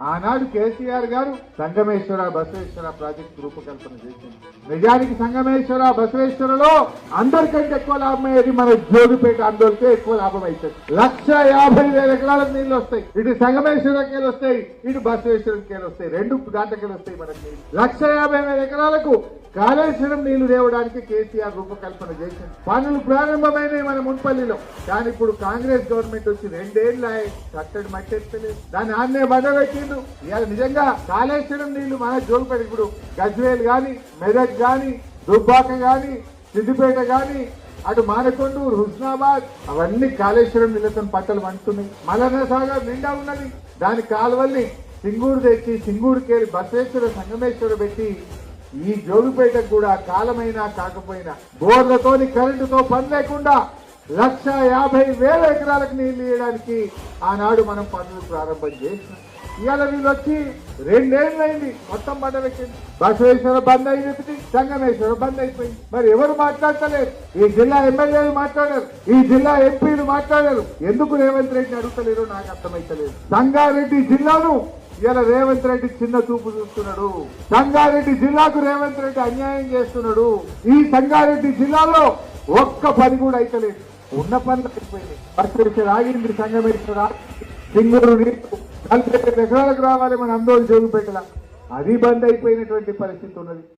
ఆనాడు కేసీఆర్ గారు సంగమేశ్వర బసవేశ్వర ప్రాజెక్టు రూపకల్పన చేసింది నిజానికి సంగమేశ్వర బసవేశ్వరలో అందరికంటే ఎక్కువ లాభం అయ్యేది మన జోగిపేట ఆందోళనకే ఎక్కువ లాభం అవుతుంది లక్ష యాభై వేల ఎకరాలకు నీళ్ళు వస్తాయి. ఇటు సంగమేశ్వరకేలు వస్తాయి ఇటు బసవేశ్వరకేలు వస్తాయి. రెండు దాంట్లకెళ్ళి వస్తాయి మనకి. లక్ష యాభై వేల ఎకరాలకు కాళేశ్వరం నీళ్ళు తేవడానికి కేసీఆర్ రూపకల్పన చేసింది. పనులు ప్రారంభమైనవి మన మున్పల్లిలో. కానీ ఇప్పుడు కాంగ్రెస్ గవర్నమెంట్ వచ్చి రెండేళ్ళు కట్టడి మట్టెత్తలేదు. దాన్ని ఆన్నే బండబెట్టిండు ఇవాళ నిజంగా కాళేశ్వరం నీళ్ళు మన జోలుపేట ఇప్పుడు గజ్వేల్ గాని మెదక్ గాని దుబ్బాక గాని సిద్దిపేట గాని అటు మానకొండూరు హుస్నాబాద్ అవన్నీ కాళేశ్వరం నీళ్ళతో పట్టలు వండుతున్నాయి మలన సాగర్ నిండా ఉన్నది. దాని కాలువల్ని సింగూరు తెచ్చి సింగూరుకేరి బసవేశ్వర సంగమేశ్వర పెట్టి ఈ జోగిపేటకు కూడా కాలమైనా కాకపోయినా బోర్లతోని కరెంటుతో పని లేకుండా లక్ష యాభై వేల ఎకరాలకు నీళ్ళు ఇవ్వడానికి ఆనాడు మనం పనులు ప్రారంభం చేసినాం. ఇవాళ వీళ్ళు వచ్చి రెండేళ్ళైంది మొత్తం బండ బసవేశ్వర బంద్ అయిపోయింది సంగమేశ్వర బంద్ అయిపోయింది. మరి ఎవరు మాట్లాడతలేరు? ఈ జిల్లా ఎమ్మెల్యేలు మాట్లాడారు ఈ జిల్లా ఎంపీలు మాట్లాడారు. ఎందుకు రేవంత్ రెడ్డి అడుగుతలేరో నాకు అర్థమైతలేదు. సంగారెడ్డి జిల్లాను ఇలా రేవంత్ రెడ్డి చిన్న చూపు చూస్తున్నాడు. సంగారెడ్డి జిల్లాకు రేవంత్ రెడ్డి అన్యాయం చేస్తున్నాడు. ఈ సంగారెడ్డి జిల్లాలో ఒక్క పని కూడా అయితలేదు. ఉన్న పనులు అయిపోయింది. బసవేశ్వర ఆగింది సంగమేశ్వర సింగూరు నీరు. నలభై ఐదు ఎకరాలకు రావాలి మన ఆందోళన జోగిపెట్టల అది బంద్ అయిపోయినటువంటి పరిస్థితి ఉన్నది.